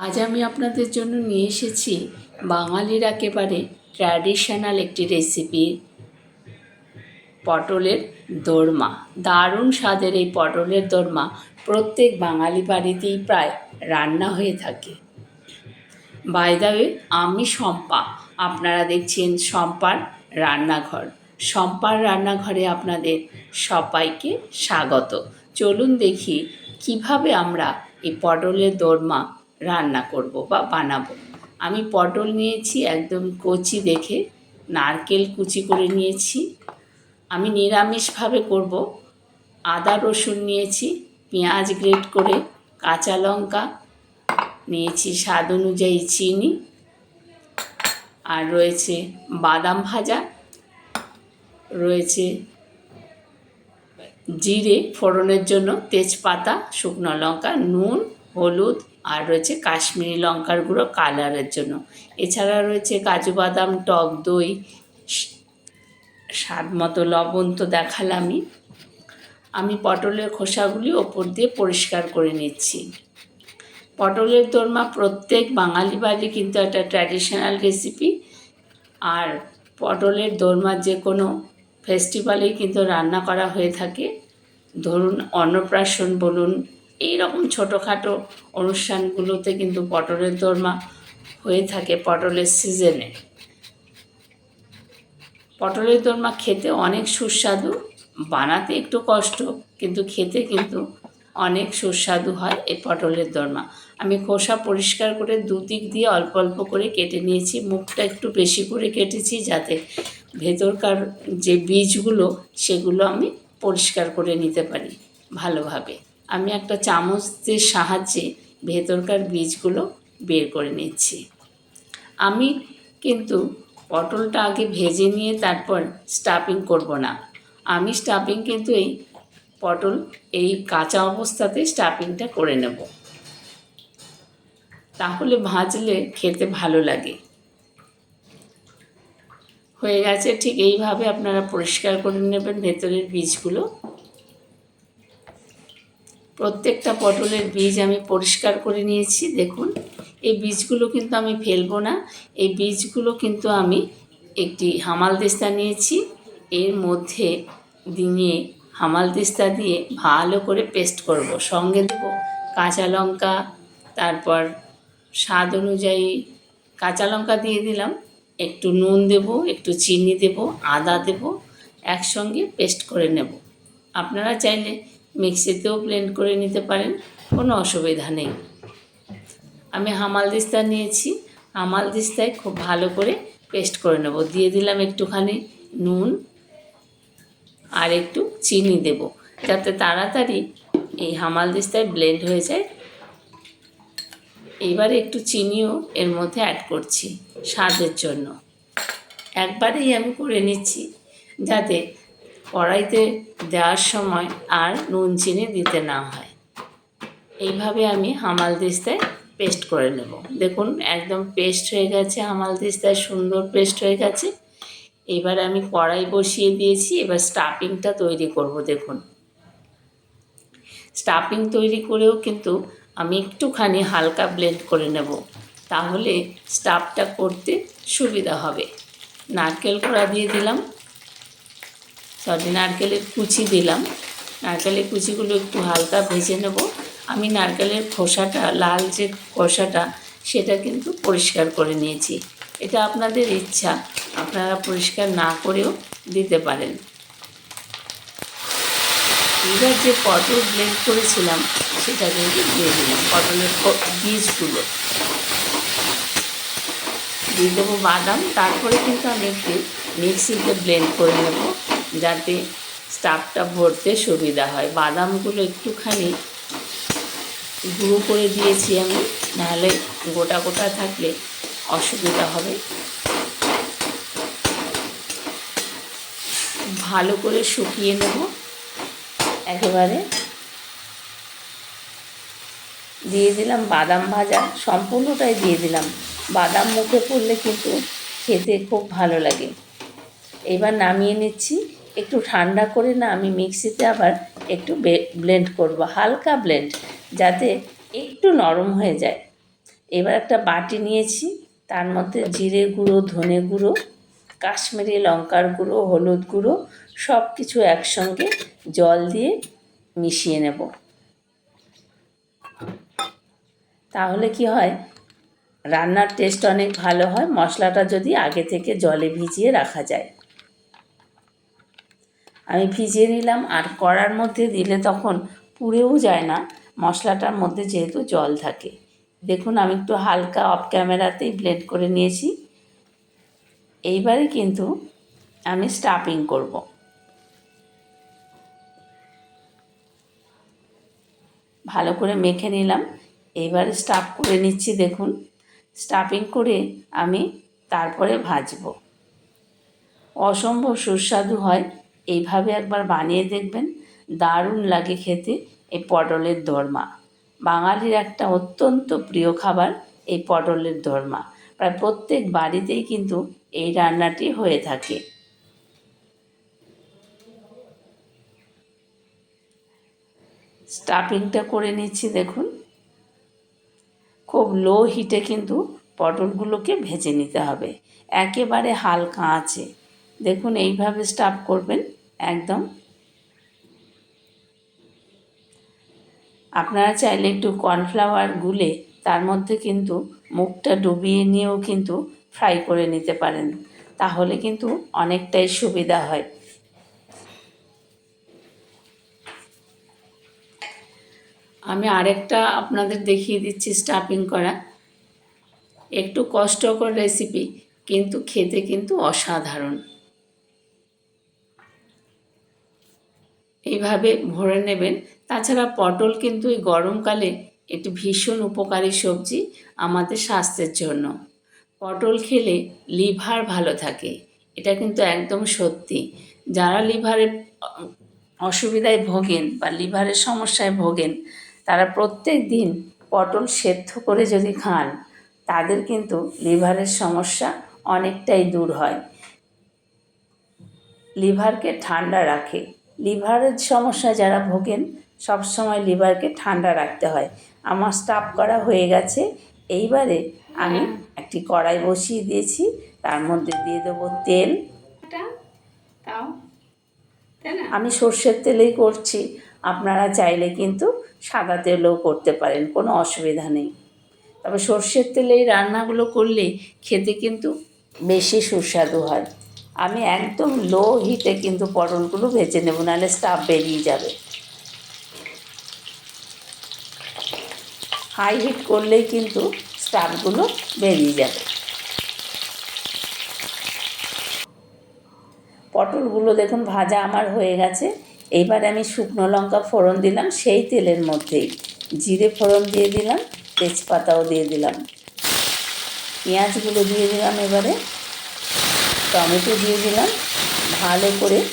আজ আমি আপনাদের জন্য নিয়ে এসেছি বাঙালির একেবারে ট্র্যাডিশনাল একটি রেসিপি পটলের দোরমা। দারুণ স্বাদের এই পটলের দোরমা প্রত্যেক বাঙালি বাড়িতেই প্রায় রান্না হয়ে থাকে। বাই দ্য ওয়ে আমি শম্পা। আপনারা দেখছেন শম্পার রান্নাঘর। শম্পার রান্নাঘরে আপনাদের সবাইকে স্বাগত। চলুন দেখি কীভাবে আমরা এই পটলের দোরমা রান্না করব বা বানাবো। আমি পটল নিয়েছি একদম কচি দেখে, নারকেল কুচি করে নিয়েছি। আমি নিরামিষভাবে করব। আদা রসুন নিয়েছি, পেঁয়াজ গ্রেট করে কাঁচা লঙ্কা নিয়েছি, স্বাদ অনুযায়ী চিনি। আর রয়েছে বাদাম ভাজা, রয়েছে জিরে ফোড়নের জন্য তেজপাতা, শুকনো লঙ্কা, নুন, হলুদ আর রয়েছে কাশ্মীরি লঙ্কার গুঁড়ো কালারের জন্য। এছাড়া রয়েছে কাজু বাদাম, টক দই স্বাদ মতো লবণ তো দেখালামই। আমি পটলের খোসাগুলি ওপর দিয়ে পরিষ্কার করে নিচ্ছি। পটলের দোরমা প্রত্যেক বাঙালি বাড়ি কিন্তু একটা ট্র্যাডিশনাল রেসিপি। আর পটলের দোরমা যে কোনো ফেস্টিভ্যালেই কিন্তু রান্না করা হয়ে থাকে। ধরুন অন্নপ্রাশন বলুন এই রকম ছোটোখাটো অনুষ্ঠানগুলোতে কিন্তু পটলের দোরমা হয়ে থাকে পটলের সিজনে। পটলের দোরমা খেতে অনেক সুস্বাদু, বানাতে একটু কষ্ট, কিন্তু খেতে কিন্তু অনেক সুস্বাদু হয় এই পটলের দোরমা। আমি খোসা পরিষ্কার করে দুদিক দিয়ে অল্প অল্প করে কেটে নিয়েছি, মুখটা একটু বেশি করে কেটেছি যাতে ভেতরকার যে বীজগুলো, সেগুলো আমি পরিষ্কার করে নিতে পারি ভালোভাবে। আমি একটা চামচের সাহায্যে ভেতরকার বীজগুলো বের করে নিচ্ছি। আমি কিন্তু পটলটা আগে ভেজে নিয়ে তারপর স্টাফিং করব না। আমি স্টাফিং কিন্তু এই পটল এই কাঁচা অবস্থাতে স্টাফিংটা করে নেব। তাহলে ভাজলে খেতে ভালো লাগে। হয়ে গেছে, ঠিক এইভাবে আপনারা পরিষ্কার করে নেবেন ভেতরের বীজগুলো। প্রত্যেকটা পটলের বীজ আমি পরিষ্কার করে নিয়েছি, দেখুন। এই বীজগুলো কিন্তু আমি ফেলব না। এই বীজগুলো কিন্তু আমি একটি হামাল দিস্তা নিয়েছি। এর মধ্যে দিয়ে হামাল দিস্তা দিয়ে ভালো করে পেস্ট করব। সঙ্গে দেবো কাঁচা লঙ্কা, তারপর স্বাদ অনুযায়ী কাঁচা লঙ্কা দিয়ে দিলাম। একটু নুন দেব, একটু চিনি দেব, আদা দেব, একসঙ্গে পেস্ট করে নেব। আপনারা চাইলে মিক্সিতেও ব্লেন্ড করে নিতে পারেন, কোনো অসুবিধা নেই। আমি হামাল দিস্তা নিয়েছি, হামাল দিস্তায় খুব ভালো করে পেস্ট করে নেব। দিয়ে দিলাম একটুখানি নুন আর একটু চিনি দেব, যাতে তাড়াতাড়ি এই হামাল দিস্তায় ব্লেন্ড হয়ে যায়। এইবারে একটু চিনিও এর মধ্যে অ্যাড করছি স্বাদের জন্য। একবারেই আমি করে নিচ্ছি, যাতে কড়াইতে দেওয়ার সময় আর নুন, চিনি দিতে না হয়। এইভাবে আমি হামাল দিস্তায় পেস্ট করে নেব। দেখুন, একদম পেস্ট হয়ে গেছে, হামাল দিস্তায় সুন্দর পেস্ট হয়ে গেছে। এবার আমি কড়াই বসিয়ে দিয়েছি, এবার স্টাফিংটা তৈরি করব, দেখুন। স্টাফিং তৈরি করেও কিন্তু আমি একটুখানি হালকা ব্লেন্ড করে নেব, তাহলে স্টাফটা করতে সুবিধা হবে। নারকেল কোড়া দিয়ে দিলাম। সরি নারকেলের কুচি দিলাম। নারকেলের কুচিগুলো একটু হালকা ভেজে নেব। আমি নারকেলের খোসাটা, লাল যে খোসাটা, সেটা কিন্তু পরিষ্কার করে নিয়েছি। এটা আপনাদের ইচ্ছা, আপনারা পরিষ্কার না করেও দিতে পারেন। এবার যে পটল ব্লেন্ড করেছিলাম, সেটা কিন্তু দিয়ে দিলাম পটলের বীজগুলো। দিয়ে দেবো বাদাম, তারপরে কিন্তু আমি একটু মিক্সিতে ব্লেন্ড করে নেব। যাতে স্টাফটা ভরতে সুবিধা হয়। বাদামগুলো একটুখানি গুঁড়ো করে দিয়েছি আমি, নাহলে গোটা গোটা থাকলে অসুবিধা হবে। ভালো করে শুকিয়ে নেব। একেবারে দিয়ে দিলাম বাদাম ভাজা, সম্পূর্ণটাই দিয়ে দিলাম। বাদাম মুখে পড়লে কিন্তু খেতে খুব ভালো লাগে। এবার নামিয়ে নিচ্ছি। একটু ঠান্ডা করে না আমি মিক্সিতে আবার একটু ব্লেন্ড করব, হালকা ব্লেন্ড যাতে একটু নরম হয়ে যায়। এবার একটা বাটি নিয়েছি, তার মধ্যে জিরে গুঁড়ো, ধনে গুঁড়ো, কাশ্মীরি লঙ্কার গুঁড়ো, হলুদ গুঁড়ো সব কিছু একসঙ্গে জল দিয়ে মিশিয়ে নেব। তাহলে কি হয়, রান্নার টেস্ট অনেক ভালো হয়, মশলাটা যদি আগে থেকে জলে ভিজিয়ে রাখা যায়। আমি ভিজিয়ে নিলাম আর কড়ার মধ্যে দিলে তখন পুড়েও যায় না। মশলাটার মধ্যে যেহেতু জল থাকে। দেখুন, আমি একটু হালকা অফ ক্যামেরাতেই ব্লেন্ড করে নিয়েছি। এইবারে কিন্তু আমি স্টাফিং করব। ভালো করে মেখে নিলাম। এইবারে স্টাফ করে নিচ্ছি, দেখুন। স্টাফিং করে আমি তারপরে ভাজবো। অসম্ভব সুস্বাদু হয়। এইভাবে একবার বানিয়ে দেখবেন। দারুণ লাগে খেতে এই পটলের দরমা। বাঙালির একটা অত্যন্ত প্রিয় খাবার এই পটলের দরমা। প্রায় প্রত্যেক বাড়িতেই কিন্তু এই রান্নাটি হয়ে থাকে। স্টাফিংটা করে নিচ্ছি দেখুন। খুব লো হিটে কিন্তু পটলগুলোকে ভেজে নিতে হবে। একেবারে হালকা আছে দেখুন এইভাবে স্টাফ করবেন। একদম। আপনারা চাইলে একটু কর্নফ্লাওয়ার গুলে তার মধ্যে কিন্তু মুখটা ডুবিয়ে নিয়েও কিন্তু ফ্রাই করে নিতে পারেন। তাহলে কিন্তু অনেকটাই সুবিধা হয়। আমি আরেকটা আপনাদের দেখিয়ে দিচ্ছি স্টাফিং করা। একটু কষ্টকর রেসিপি কিন্তু খেতে কিন্তু অসাধারণ। এইভাবে ভরে নেবেন। তাছাড়া পটল কিন্তু এই গরমকালে একটি ভীষণ উপকারী সবজি আমাদের স্বাস্থ্যের জন্য। পটল খেলে লিভার ভালো থাকে। এটা কিন্তু একদম সত্যি। যারা লিভারের অসুবিধায় ভোগেন বা লিভারের সমস্যায় ভোগেন, তারা প্রত্যেক দিন পটল সেদ্ধ করে যদি খান, তাদের কিন্তু লিভারের সমস্যা অনেকটাই দূর হয়। লিভারকে ঠান্ডা রাখে। লিভারের সমস্যা যারা ভোগেন সব সময় লিভারকে ঠান্ডা রাখতে হয়। আমার স্টাফ করা হয়ে গেছে। এইবারে আমি একটি কড়াই বসিয়ে দিয়েছি। তার মধ্যে দিয়ে দেবো তেল। আমি সর্ষের তেলেই করছি। আপনারা চাইলে কিন্তু সাদা তেলও করতে পারেন কোনো অসুবিধা নেই। তবে সর্ষের তেলে এই রান্নাগুলো করলে খেতে কিন্তু বেশি সুস্বাদু হয়। আমি একদম লো হিটে কিন্তু পটলগুলো ভেজে নেব, নাহলে স্টাফ বেরিয়ে যাবে। হাই হিট করলেই কিন্তু স্টাফগুলো বেরিয়ে যাবে। পটলগুলো দেখুন ভাজা আমার হয়ে গেছে। এইবার আমি শুকনো লঙ্কা ফোড়ন দিলাম, সেই তেলের মধ্যেই। জিরে ফোড়ন দিয়ে দিলাম, তেজপাতাও দিয়ে দিলাম। পেঁয়াজগুলো দিয়ে দিলাম এবারে। টমেটো দিয়ে দিলাম। ভালো করে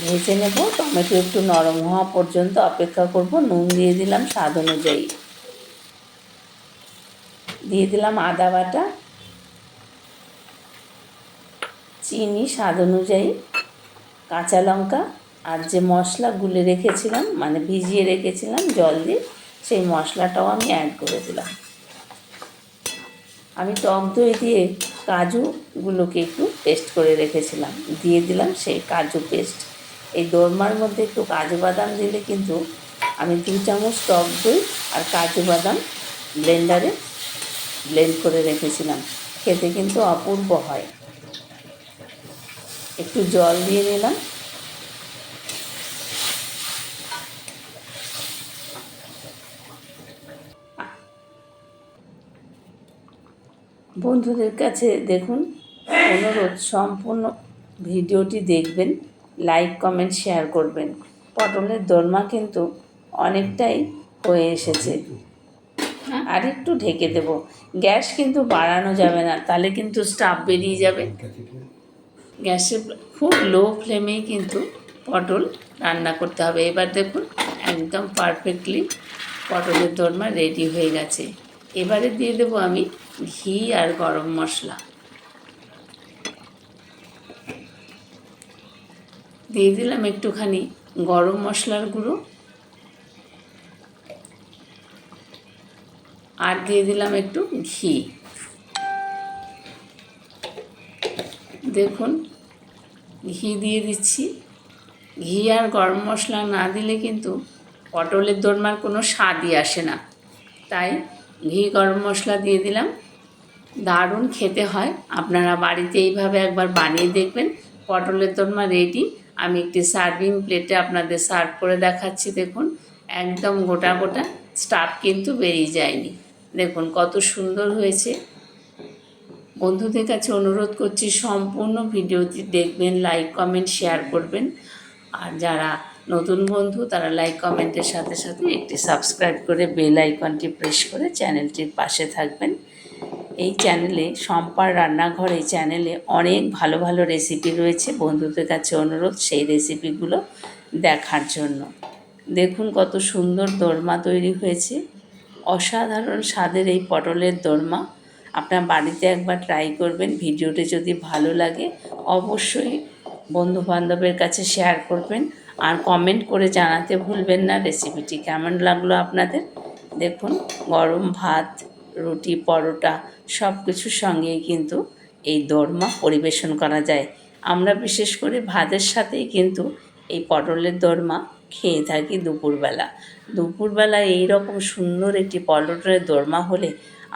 ভেজে নেব। টমেটো একটু নরম হওয়া পর্যন্ত অপেক্ষা করব। নুন দিয়ে দিলাম স্বাদ অনুযায়ী। দিয়ে দিলাম আদা বাটা। চিনি স্বাদ অনুযায়ী। কাঁচা লঙ্কা। আর যে মশলা গুলে রেখেছিলাম মানে ভিজিয়ে রেখেছিলাম জল দিয়ে, সেই মশলাটাও আমি অ্যাড করে দিলাম। আমি টক দই দিয়ে কাজুগুলোকে একটু পেস্ট করে রেখেছিলাম। দিয়ে দিলাম সেই কাজু পেস্ট এই দোরমার মধ্যে একটু কাজু বাদাম দিলে কিন্তু আমি দু চামচ টক দই আর কাজু বাদাম ব্লেন্ডারে ব্লেন্ড করে রেখেছিলাম। খেতে কিন্তু অপূর্ব হয়। একটু জল দিয়ে নিলাম। বন্ধুদের কাছে দেখুন অনুরোধ, সম্পূর্ণ ভিডিওটি দেখবেন লাইক কমেন্ট শেয়ার করবেন। পটলের দোলমা কিন্তু অনেকটাই হয়ে এসেছে। আর একটু ঢেকে দেব। গ্যাস কিন্তু বাড়ানো যাবে না, তাহলে কিন্তু স্টাফ বেরিয়ে যাবে। গ্যাসে খুব লো ফ্লেমেই কিন্তু পটল রান্না করতে হবে। এবার দেখুন, একদম পারফেক্টলি পটলের দোরমা রেডি হয়ে গেছে। এবারে দিয়ে দেবো আমি ঘি আর গরম মশলা। দিয়ে দিলাম একটুখানি গরম মশলার গুঁড়ো। আর দিয়ে দিলাম একটু ঘি। দেখুন, ঘি দিয়ে দিচ্ছি। ঘি আর গরম মশলা না দিলে কিন্তু পটলের দোরমার কোনো স্বাদই আসে না। তাই ঘি, গরম মশলা দিয়ে দিলাম। দারুণ খেতে হয়। আপনারা বাড়িতে এইভাবে একবার বানিয়ে দেখবেন। পটলের দোরমা রেডি। আমি একটি সার্ভিং প্লেটে আপনাদের সার্ভ করে দেখাচ্ছি, দেখুন। একদম গোটা গোটা স্টাফ কিন্তু বেরিয়ে যায়নি। দেখুন কত সুন্দর হয়েছে। বন্ধুদের কাছে অনুরোধ করছি সম্পূর্ণ ভিডিওটি দেখবেন লাইক কমেন্ট শেয়ার করবেন। আর যারা নতুন বন্ধু, তারা লাইক কমেন্টের সাথে সাথে একটি সাবস্ক্রাইব করে বেল আইকনটি প্রেস করে চ্যানেলটির পাশে থাকবেন। এই চ্যানেলে সম্পার রান্নাঘর এই চ্যানেলে অনেক ভালো ভালো রেসিপি রয়েছে। বন্ধুদের কাছে অনুরোধ সেই রেসিপিগুলো দেখার জন্য। দেখুন কত সুন্দর দোরমা তৈরি হয়েছে। অসাধারণ স্বাদের এই পটলের দোরমা। আপনার বাড়িতে একবার ট্রাই করবেন, ভিডিওটি যদি ভালো লাগে অবশ্যই বন্ধু বান্ধবের কাছে শেয়ার করবেন। আর কমেন্ট করে জানাতে ভুলবেন না রেসিপিটি কেমন লাগল আপনাদের? দেখুন, গরম ভাত রুটি, পরোটা সব কিছুর সঙ্গেই কিন্তু এই দোরমা পরিবেশন করা যায়। আমরা বিশেষ করে ভাতের সাথেই কিন্তু এই পটলের দোরমা খেয়ে থাকি দুপুরবেলা। দুপুরবেলা এই রকম সুন্দর একটি পটলের দোরমা হলে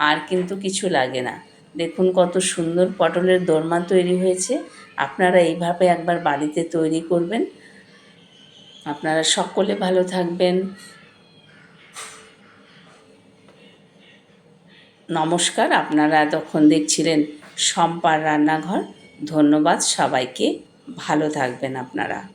আর কিন্তু কিছু লাগে না। দেখুন কত সুন্দর পটলের দোরমা তৈরি হয়েছে। আপনারা এইভাবে একবার বাড়িতে তৈরি করবেন। আপনারা সকলে ভালো থাকবেন। নমস্কার আপনারা এতক্ষণ দেখছিলেন সম্পার রান্নাঘর। ধন্যবাদ সবাইকে। ভালো থাকবেন আপনারা।